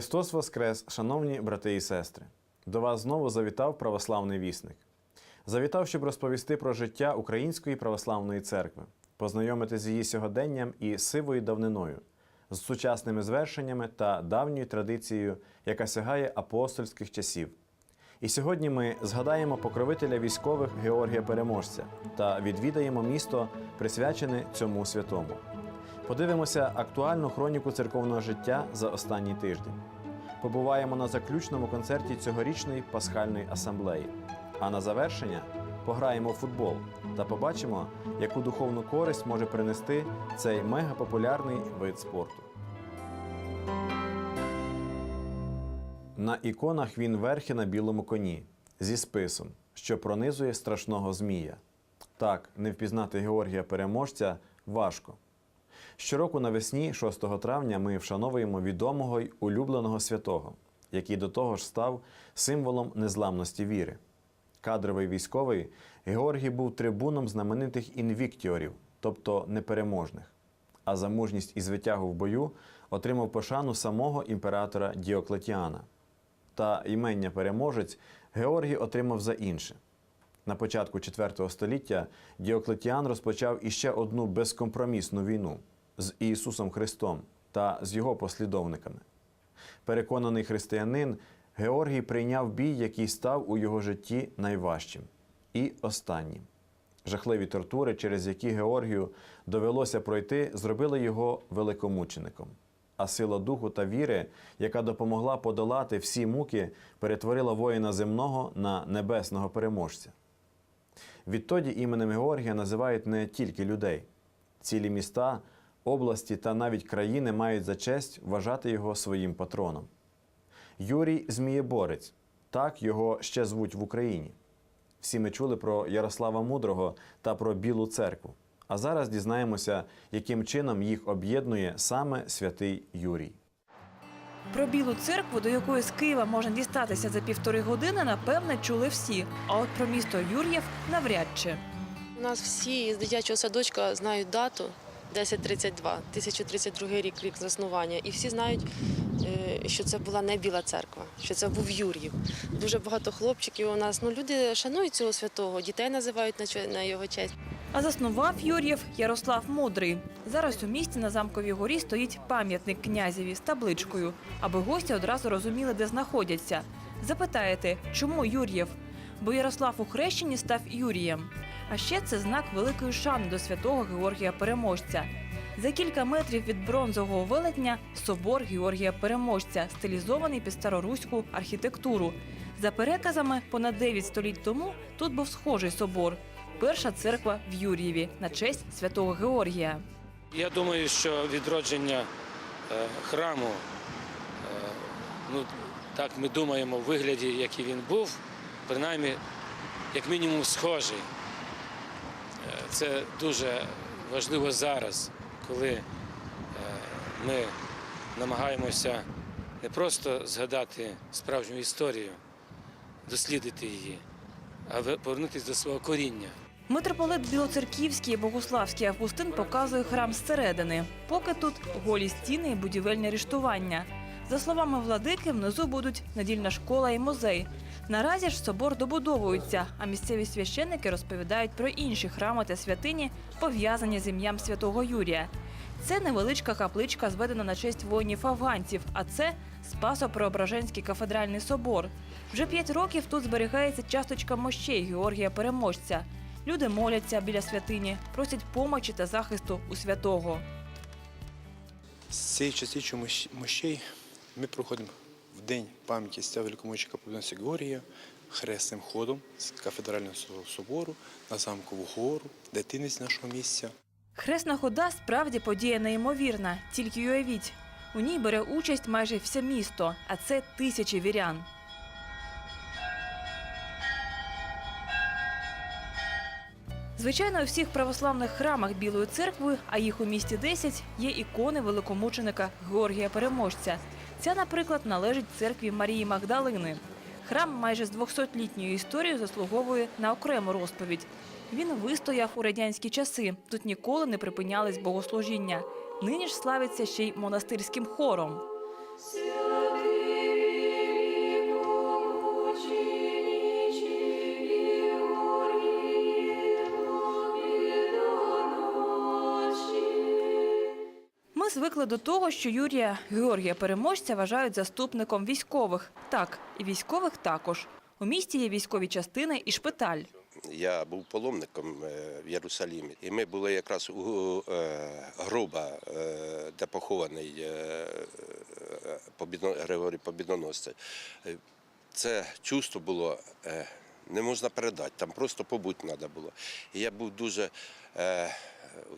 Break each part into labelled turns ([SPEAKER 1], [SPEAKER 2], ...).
[SPEAKER 1] Христос Воскрес, шановні брати і сестри! До вас знову завітав православний вісник. Завітав, щоб розповісти про життя Української православної церкви, познайомити з її сьогоденням і сивою давниною, з сучасними звершеннями та давньою традицією, яка сягає апостольських часів. І сьогодні ми згадаємо покровителя військових Георгія Переможця та відвідаємо місто, присвячене цьому святому. Подивимося актуальну хроніку церковного життя за останній тиждень. Побуваємо на заключному концерті цьогорічної пасхальної асамблеї. А на завершення пограємо в футбол та побачимо, яку духовну користь може принести цей мегапопулярний вид спорту. На іконах він верхи на білому коні зі списом, що пронизує страшного змія. Так, не впізнати Георгія Переможця важко. Щороку навесні, 6 травня, ми вшановуємо відомого й улюбленого святого, який до того ж став символом незламності віри. Кадровий військовий Георгій був трибуном знаменитих інвіктіорів, тобто непереможних. А за мужність і звитягу в бою отримав пошану самого імператора Діоклетіана. Та імення переможець Георгій отримав за інше. На початку IV століття Діоклетіан розпочав іще одну безкомпромісну війну з Ісусом Христом та з його послідовниками. Переконаний християнин, Георгій прийняв бій, який став у його житті найважчим і останнім. Жахливі тортури, через які Георгію довелося пройти, зробили його великомучеником. А сила духу та віри, яка допомогла подолати всі муки, перетворила воїна земного на небесного переможця. Відтоді іменем Георгія називають не тільки людей. Цілі міста, області та навіть країни мають за честь вважати його своїм патроном. Юрій Змієборець так його ще звуть в Україні. Всі ми чули про Ярослава Мудрого та про Білу церкву. А зараз дізнаємося, яким чином їх об'єднує саме святий Юрій.
[SPEAKER 2] Про білу церкву, до якої з Києва можна дістатися за півтори години, напевне, чули всі. А от про місто Юр'єв навряд чи.
[SPEAKER 3] У нас всі з дитячого садочка знають дату 1032, 1032 рік, рік заснування. І всі знають, е, що це була не біла церква, що це був Юр'їв. Дуже багато хлопчиків у нас. Ну, люди шанують цього святого, дітей називають на його честь.
[SPEAKER 2] А заснував Юр'єв Ярослав Мудрий. Зараз у місті на замковій горі стоїть пам'ятник князеві з табличкою, аби гості одразу розуміли, де знаходяться. Запитаєте, чому Юр'єв? Бо Ярослав у хрещенні став Юрієм. А ще це знак великої шани до святого Георгія Переможця. За кілька метрів від бронзового велетня собор Георгія Переможця, стилізований під староруську архітектуру. За переказами, понад 9 століть тому тут був схожий собор. Перша церква в Юр'єві на честь святого Георгія.
[SPEAKER 4] Я думаю, що відродження е, храму, е, ну так ми думаємо, в вигляді, який він був, принаймні, як мінімум, схожий. Це дуже важливо зараз, коли е, ми намагаємося не просто згадати справжню історію, дослідити її, а повернутися до свого коріння.
[SPEAKER 2] Митрополит Білоцерківський і Богославський Августин показує храм зсередини. Поки тут голі стіни і будівельне ріштування. За словами владики, внизу будуть недільна школа і музей. Наразі ж собор добудовується, а місцеві священники розповідають про інші храми та святині, пов'язані з ім'ям святого Юрія. Це невеличка капличка, зведена на честь воїнів-афганців, а це Спасо-Преображенський кафедральний собор. Вже п'ять років тут зберігається часточка мощей Георгія Переможця. Люди моляться біля святині, просять помочі та захисту у святого.
[SPEAKER 5] З цієї частичі мощей ми проходимо день пам'яті стя великомучика Побідонця Георгія хресним ходом з кафедрального со- собору на замкову гору, дитинець нашого місця.
[SPEAKER 2] Хресна хода справді подія неймовірна, тільки уявіть. У ній бере участь майже все місто, а це тисячі вірян. Звичайно, у всіх православних храмах Білої церкви, а їх у місті 10, є ікони великомученика Георгія Переможця. Ця, наприклад, належить церкві Марії Магдалини. Храм майже з 200-літньою історією заслуговує на окрему розповідь. Він вистояв у радянські часи. Тут ніколи не припинялись богослужіння. Нині ж славиться ще й монастирським хором. Звикли до того, що Юрія Георгія Переможця вважають заступником військових. Так, і військових також. У місті є військові частини і шпиталь.
[SPEAKER 6] Я був паломником е, в Єрусалімі, і ми були якраз у е, гроба, е, де похований Григорій Побідоносцей. Е, Це чувство було не можна передати, там просто побути треба було. І я був дуже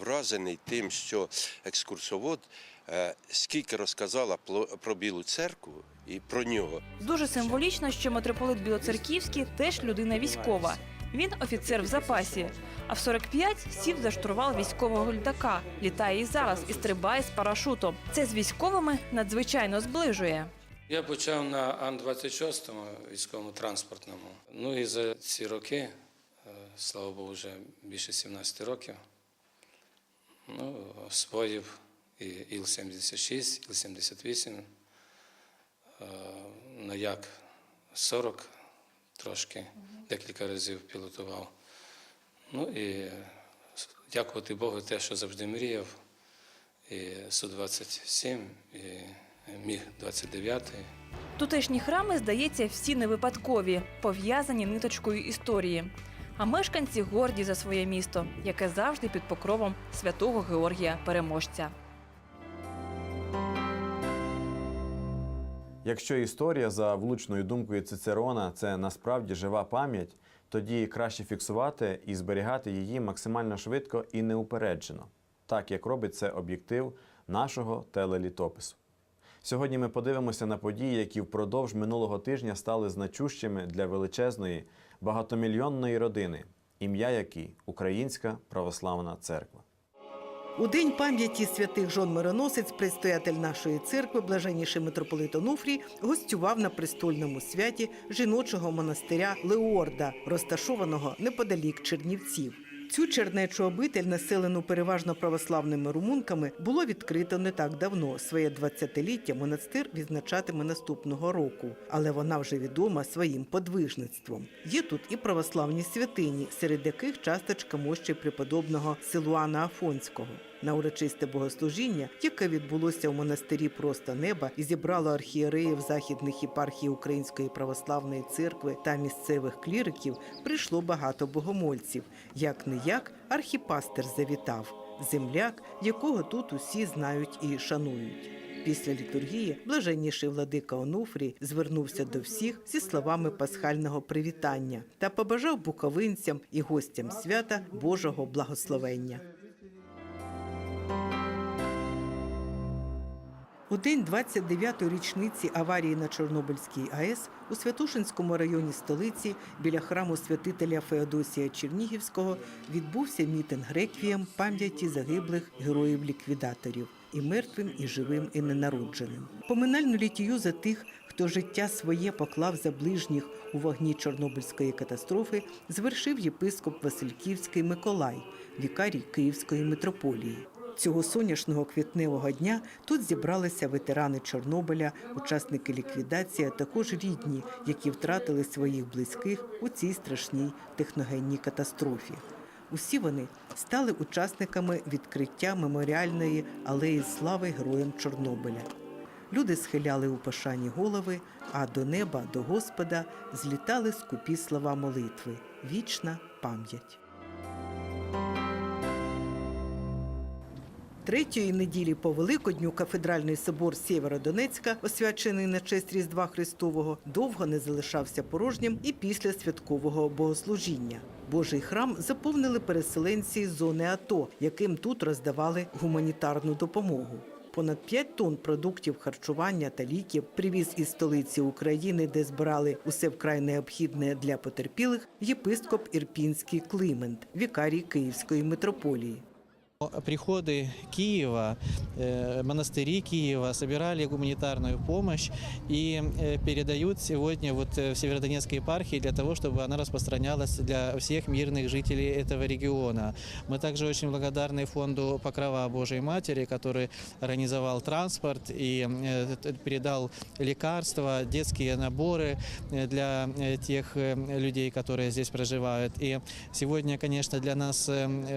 [SPEAKER 6] вражений тим, що екскурсовод е, скільки розказала пло- про Білу церкву і про нього.
[SPEAKER 2] Дуже символічно, що митрополит Білоцерківський теж людина військова. Він офіцер в запасі. А в 45 сів за штурвал військового літака. Літає і зараз і стрибає з парашутом. Це з військовими надзвичайно зближує.
[SPEAKER 4] Я почав на Ан-26 військовому транспортному. Ну і за ці роки, е, слава Богу, вже більше 17 років, ну, освоїв і Іл-76, Іл-78, е, на Як-40 трошки, декілька разів пілотував. Ну і дякувати Богу, те, що завжди мріяв, і Су-27, і Міг-29.
[SPEAKER 2] Тутешні храми, здається, всі не випадкові, пов'язані ниточкою історії. А мешканці горді за своє місто, яке завжди під покровом святого Георгія Переможця.
[SPEAKER 1] Якщо історія за влучною думкою Цицерона це насправді жива пам'ять, тоді краще фіксувати і зберігати її максимально швидко і неупереджено, так як робить це об'єктив нашого телелітопису. Сьогодні ми подивимося на події, які впродовж минулого тижня стали значущими для величезної багатомільйонної родини, ім'я якій Українська Православна Церква.
[SPEAKER 7] У день пам'яті святих Жон Мироносець, предстоятель нашої церкви, блаженніший митрополит Онуфрій, гостював на престольному святі жіночого монастиря Леорда, розташованого неподалік Чернівців. Цю чернечу обитель, населену переважно православними румунками, було відкрито не так давно. Своє 20-ліття монастир відзначатиме наступного року, але вона вже відома своїм подвижництвом. Є тут і православні святині, серед яких часточка мощі преподобного Силуана Афонського. На урочисте богослужіння, яке відбулося у монастирі просто неба і зібрало архієреїв західних єпархій Української православної церкви та місцевих кліриків, прийшло багато богомольців. Як не як архіпастер завітав, земляк, якого тут усі знають і шанують. Після літургії блаженніший владика Онуфрій звернувся до всіх зі словами пасхального привітання та побажав буковинцям і гостям свята Божого благословення. У день 29-ї річниці аварії на Чорнобильській АЕС у Святошинському районі столиці біля храму святителя Феодосія Чернігівського відбувся мітинг реквієм пам'яті загиблих героїв-ліквідаторів і мертвим, і живим, і ненародженим. Поминальну літію за тих, хто життя своє поклав за ближніх у вогні Чорнобильської катастрофи, звершив єпископ Васильківський Миколай, вікарій Київської митрополії. Цього сонячного квітневого дня тут зібралися ветерани Чорнобиля, учасники ліквідації, а також рідні, які втратили своїх близьких у цій страшній техногенній катастрофі. Усі вони стали учасниками відкриття меморіальної алеї слави героям Чорнобиля. Люди схиляли у пошані голови, а до неба, до Господа злітали скупі слова молитви. Вічна пам'ять. Третьої неділі по Великодню кафедральний собор Сєвєродонецька, освячений на честь Різдва Христового, довго не залишався порожнім і після святкового богослужіння. Божий храм заповнили переселенці з зони АТО, яким тут роздавали гуманітарну допомогу. Понад 5 тонн продуктів харчування та ліків привіз із столиці України, де збирали усе вкрай необхідне для потерпілих, єпископ Ірпінський Климент, вікарій Київської митрополії.
[SPEAKER 8] Приходы Киева, э, монастыри Киева собирали гуманитарную помощь и э, передают сегодня вот э, в Северодонецкой епархии для того, чтобы она распространялась для всех мирных жителей этого региона. Мы также очень благодарны фонду Покрова Божьей Матери, который организовал транспорт и передал лекарства, детские наборы для тех людей, которые здесь проживают. И сегодня, конечно, для нас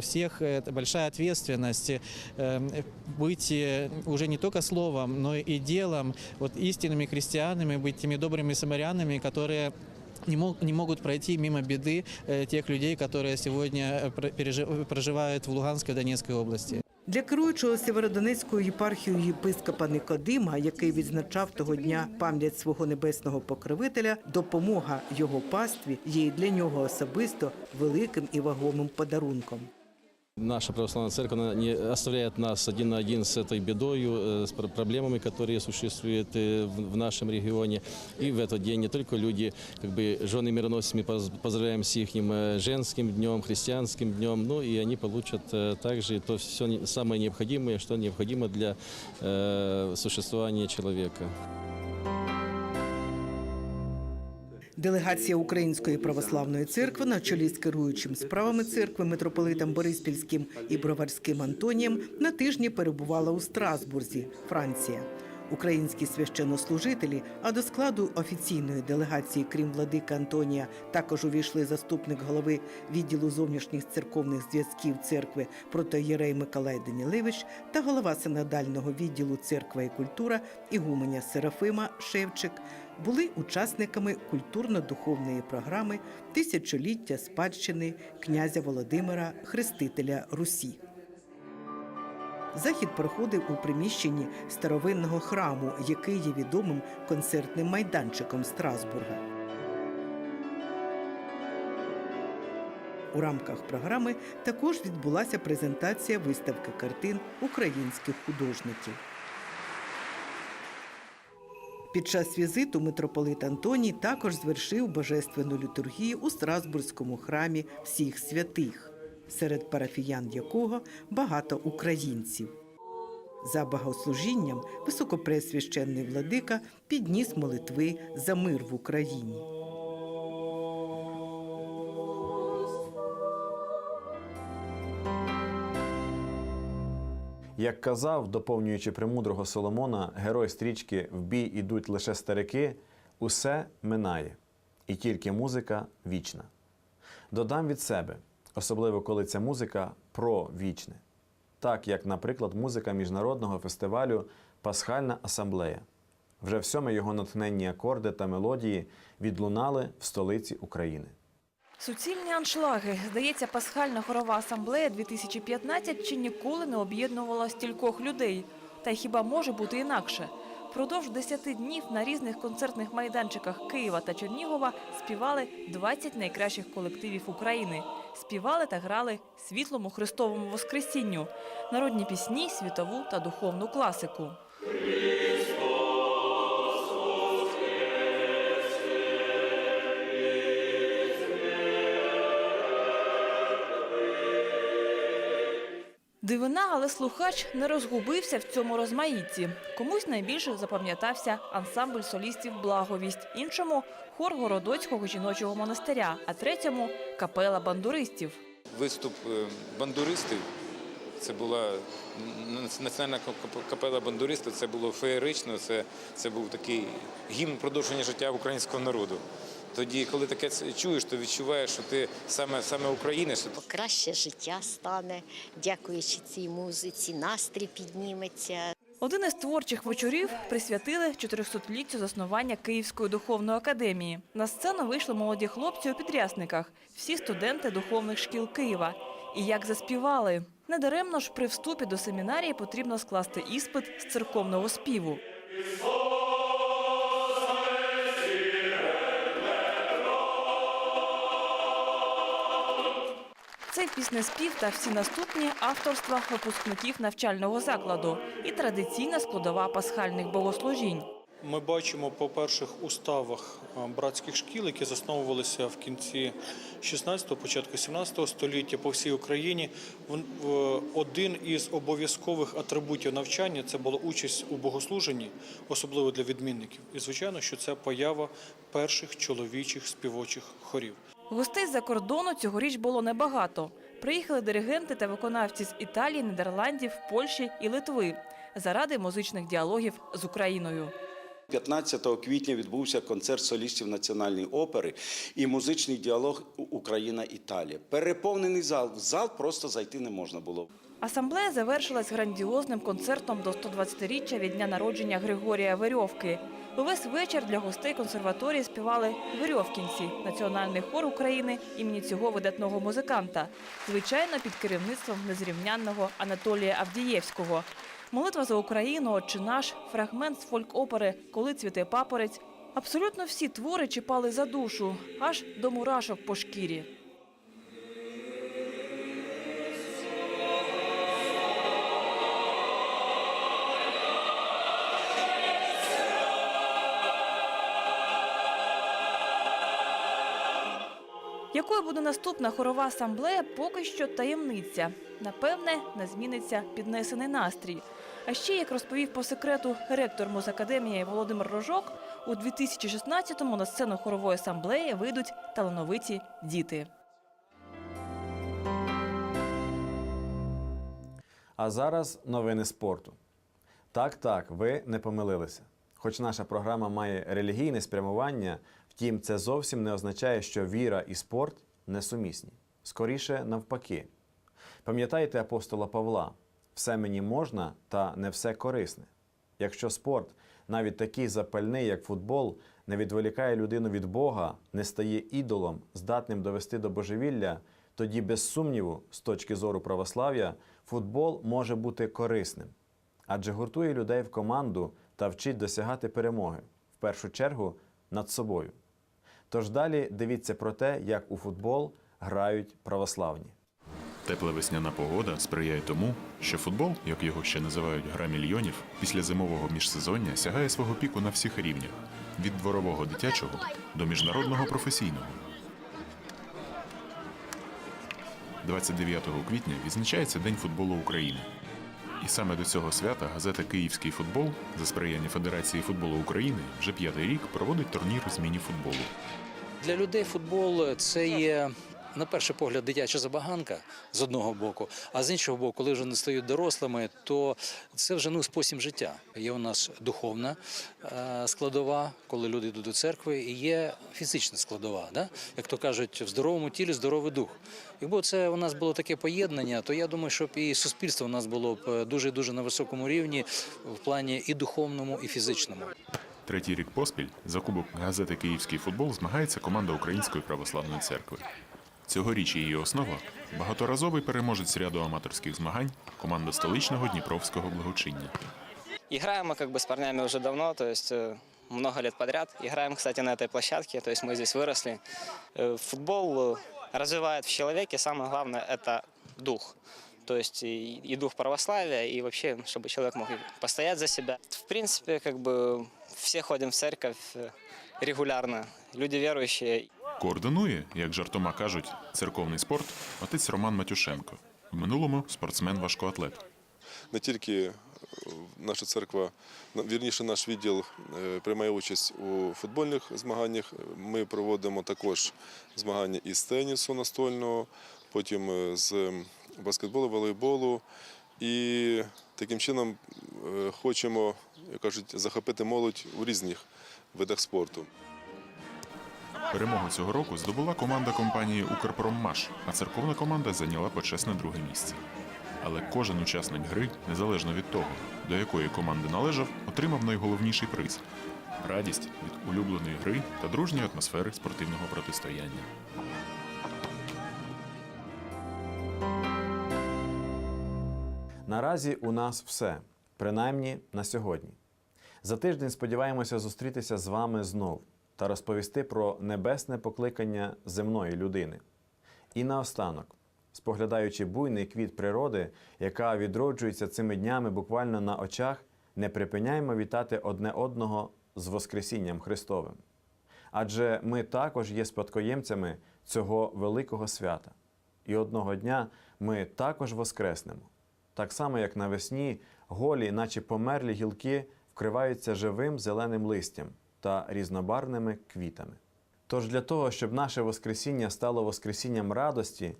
[SPEAKER 8] всех это большая ответственность ответственность э, быть э, уже не только словом, но и делом, вот истинными христианами, быть теми добрыми самарянами, которые не, мог, не могут пройти мимо беды э, тех людей, которые сегодня э, про- пережи- проживают в Луганской и Донецкой области.
[SPEAKER 7] Для керуючого Сєвєродонецькою єпархією єпископа Никодима, який відзначав того дня пам'ять свого небесного покровителя, допомога його пастві є і для нього особисто великим і вагомим подарунком.
[SPEAKER 9] Наша православная церковь она не оставляет нас один на один с этой бедою, э, с пр- проблемами, которые существуют э, в в нашем регионе. И в этот день не только люди, как бы жены мироносцы, мы поз- поздравляем с их женским днем, христианским днем, ну и они получат э, также то все самое необходимое, что необходимо для э, существования человека.
[SPEAKER 7] Делегація Української православної церкви на чолі з керуючим справами церкви митрополитом Бориспільським і Броварським Антонієм на тижні перебувала у Страсбурзі, Франція. Українські священнослужителі, а до складу офіційної делегації, крім владика Антонія, також увійшли заступник голови відділу зовнішніх церковних зв'язків церкви протоєрей Миколай Данілевич та голова синодального відділу церква і культура Ігуменя Серафима Шевчик були учасниками культурно-духовної програми Тисячоліття спадщини князя Володимира Хрестителя Русі. Захід проходив у приміщенні старовинного храму, який є відомим концертним майданчиком Страсбурга. У рамках програми також відбулася презентація виставки картин українських художників. Під час візиту митрополит Антоній також звершив божественну літургію у Страсбурзькому храмі всіх святих, серед парафіян якого багато українців. За богослужінням високопресвященний владика підніс молитви за мир в Україні.
[SPEAKER 1] Як казав, доповнюючи премудрого Соломона, герой стрічки В бій ідуть лише старики, усе минає, і тільки музика вічна. Додам від себе, особливо коли ця музика про вічне, так як, наприклад, музика міжнародного фестивалю Пасхальна асамблея. Вже в сьоме його натхненні акорди та мелодії відлунали в столиці України.
[SPEAKER 2] Суцільні аншлаги. Здається, пасхальна хорова асамблея 2015 чи ніколи не об'єднувала стількох людей. Та й хіба може бути інакше? Продовж 10 днів на різних концертних майданчиках Києва та Чернігова співали 20 найкращих колективів України. Співали та грали світлому Христовому Воскресінню, народні пісні, світову та духовну класику. Дивина, але слухач не розгубився в цьому розмаїтті. Комусь найбільше запам'ятався ансамбль солістів Благовість, іншому хор Городоцького жіночого монастиря, а третьому капела бандуристів.
[SPEAKER 10] Виступ е, бандуристів. Це була національна кап- капела бандуристів. Це було феєрично. Це, це був такий гімн продовження життя українського народу. Тоді, коли таке це чуєш, то відчуваєш, що ти саме саме українець.
[SPEAKER 11] Краще життя стане, дякуючи цій музиці, настрій підніметься.
[SPEAKER 2] Один із творчих вечорів присвятили 400-літтю заснування Київської духовної академії. На сцену вийшли молоді хлопці у підрясниках, всі студенти духовних шкіл Києва. І як заспівали. Недаремно ж при вступі до семінарії потрібно скласти іспит з церковного співу. Цей піснеспів та всі наступні авторства випускників навчального закладу і традиційна складова пасхальних богослужінь.
[SPEAKER 12] Ми бачимо по перших уставах братських шкіл, які засновувалися в кінці 16-го, початку 17-го століття по всій Україні. в- Один із обов'язкових атрибутів навчання це була участь у богослуженні, особливо для відмінників. І звичайно, що це поява перших чоловічих співочих хорів.
[SPEAKER 2] Гостей з-за кордону цьогоріч було небагато. Приїхали диригенти та виконавці з Італії, Нідерландів, Польщі і Литви заради музичних діалогів з Україною.
[SPEAKER 13] 15 квітня відбувся концерт солістів національної опери і музичний діалог Україна-Італія. Переповнений зал. В зал просто зайти не можна було.
[SPEAKER 2] Асамблея завершилась грандіозним концертом до 120-річчя від дня народження Григорія Верьовки. Увесь вечір для гостей консерваторії співали Верьовкінці, національний хор України імені цього видатного музиканта, звичайно, під керівництвом незрівнянного Анатолія Авдієвського. Молитва за Україну, «Отче наш, фрагмент з фольк-опери Коли цвіте папорець. Абсолютно всі твори чіпали за душу, аж до мурашок по шкірі. Якою буде наступна хорова асамблея, поки що таємниця. Напевне, не зміниться піднесений настрій. А ще, як розповів по секрету ректор Музакадемії Володимир Рожок, у 2016-му на сцену хорової асамблеї вийдуть талановиті діти.
[SPEAKER 1] А зараз новини спорту. Так, так, ви не помилилися. Хоч наша програма має релігійне спрямування, втім, це зовсім не означає, що віра і спорт несумісні. Скоріше навпаки. Пам'ятаєте апостола Павла: все мені можна, та не все корисне. Якщо спорт, навіть такий запальний, як футбол, не відволікає людину від Бога, не стає ідолом, здатним довести до божевілля, тоді, без сумніву, з точки зору православ'я, футбол може бути корисним, адже гуртує людей в команду та вчить досягати перемоги, в першу чергу над собою. Тож далі дивіться про те, як у футбол грають православні.
[SPEAKER 14] Тепла весняна погода сприяє тому, що футбол, як його ще називають гра мільйонів, після зимового міжсезоння сягає свого піку на всіх рівнях від дворового дитячого до міжнародного професійного. 29 квітня відзначається День футболу України. І саме до цього свята газета Київський футбол за сприяння Федерації футболу України вже п'ятий рік проводить турнір з міні-футболу.
[SPEAKER 15] Для людей футбол це є. На перший погляд, дитяча забаганка з одного боку, а з іншого боку, коли вже не стають дорослими, то це вже ну спосіб життя. Є у нас духовна е, складова, коли люди йдуть до церкви, і є фізична складова. Да? Як то кажуть, в здоровому тілі здоровий дух. Якби це у нас було таке поєднання, то я думаю, щоб і суспільство у нас було б дуже дуже на високому рівні в плані і духовному, і фізичному.
[SPEAKER 14] Третій рік поспіль за кубок газети Київський футбол змагається команда Української православної церкви. Цьогоріч її основа багаторазовий переможець ряду аматорських змагань, команда столичного Дніпровського благочиння.
[SPEAKER 16] Играем мы как бы с парнями уже давно, то есть э, много лет подряд. Играем, кстати, на этой площадке, то есть мы здесь выросли. Э, Футбол э, развивает в человеке, самое главное, это дух. То есть и, и дух православия, и вообще, чтобы человек мог и постоять за себя. В принципе, как бы все ходим в церковь э, регулярно, люди верующие.
[SPEAKER 14] Координує, як жартома кажуть, церковний спорт отець Роман Матюшенко. В минулому спортсмен-важкоатлет.
[SPEAKER 17] не тільки е, наша церква, вірніше, наш відділ е, приймає участь у футбольних змаганнях. Ми проводимо також змагання із тенісу настольного, потім е, з баскетболу, волейболу. І таким чином хочемо, як кажуть, захопити молодь у різних видах спорту.
[SPEAKER 14] Перемогу цього року здобула команда компанії Укрпроммаш, а церковна команда зайняла почесне друге місце. Але кожен учасник гри, незалежно від того, до якої команди належав, отримав найголовніший приз радість від улюбленої гри та дружньої атмосфери спортивного протистояння.
[SPEAKER 1] Наразі у нас все, принаймні на сьогодні. За тиждень сподіваємося зустрітися з вами знов та розповісти про небесне покликання земної людини. І наостанок, споглядаючи буйний квіт природи, яка відроджується цими днями буквально на очах, не припиняємо вітати одне одного з Воскресінням Христовим. Адже ми також є спадкоємцями цього великого свята. І одного дня ми також воскреснемо. Так само, як навесні, голі, наче померлі гілки, вкриваються живим зеленим листям та різнобарвними квітами. Тож для того, щоб наше Воскресіння стало Воскресінням радості,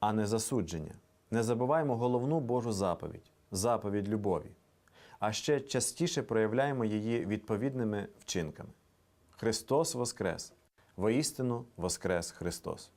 [SPEAKER 1] а не засудження, не забуваймо головну Божу заповідь заповідь любові, а ще частіше проявляємо її відповідними вчинками. Христос Воскрес! Воістину Воскрес Христос!